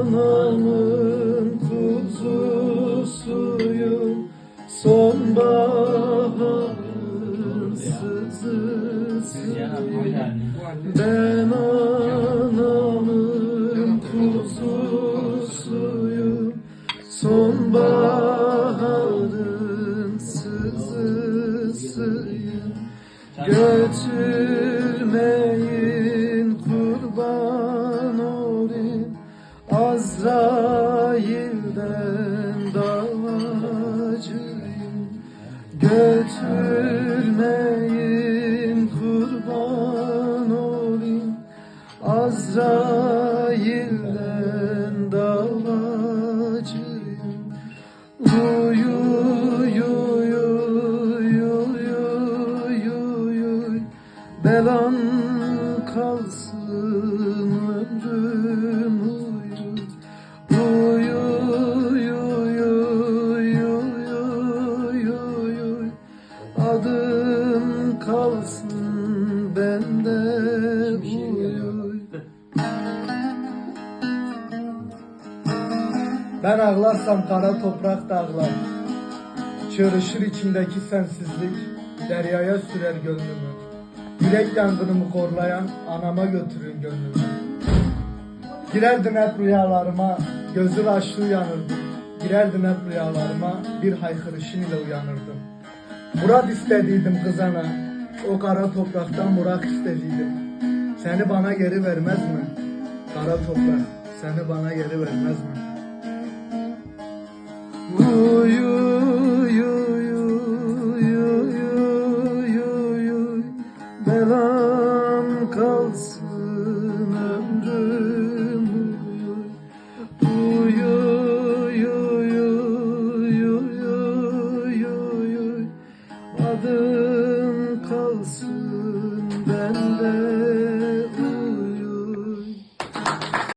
anamın kuzusuyum Sonbaharın sızısıyım. Ben anamın kuzusuyum Sonbaharın sızısıyım. Götürmeyin Azrail'den davacıyım Götürmeyin kurban olayım. Azrail'den davacıyım Uyu uyu uyu uyu uyu uyu. Belan kalsın Adım kalsın bende uyu Ben ağlarsam kara toprak da ağlar. Çığırışır içimdeki sensizlik, deryaya sürer gönlümü. Yürek yangınımı korlayan anama götürün gönlümü. Girerdin hep rüyalarıma, gözü açlı uyanırdım. Girerdin hep rüyalarıma, bir haykırışın ile uyanırdım. Murat istediydim kızana, o kara topraktan Murat istediydim. Seni bana geri vermez mi? Kara toprak, seni bana geri vermez mi? Uyu Belam kalsın uyu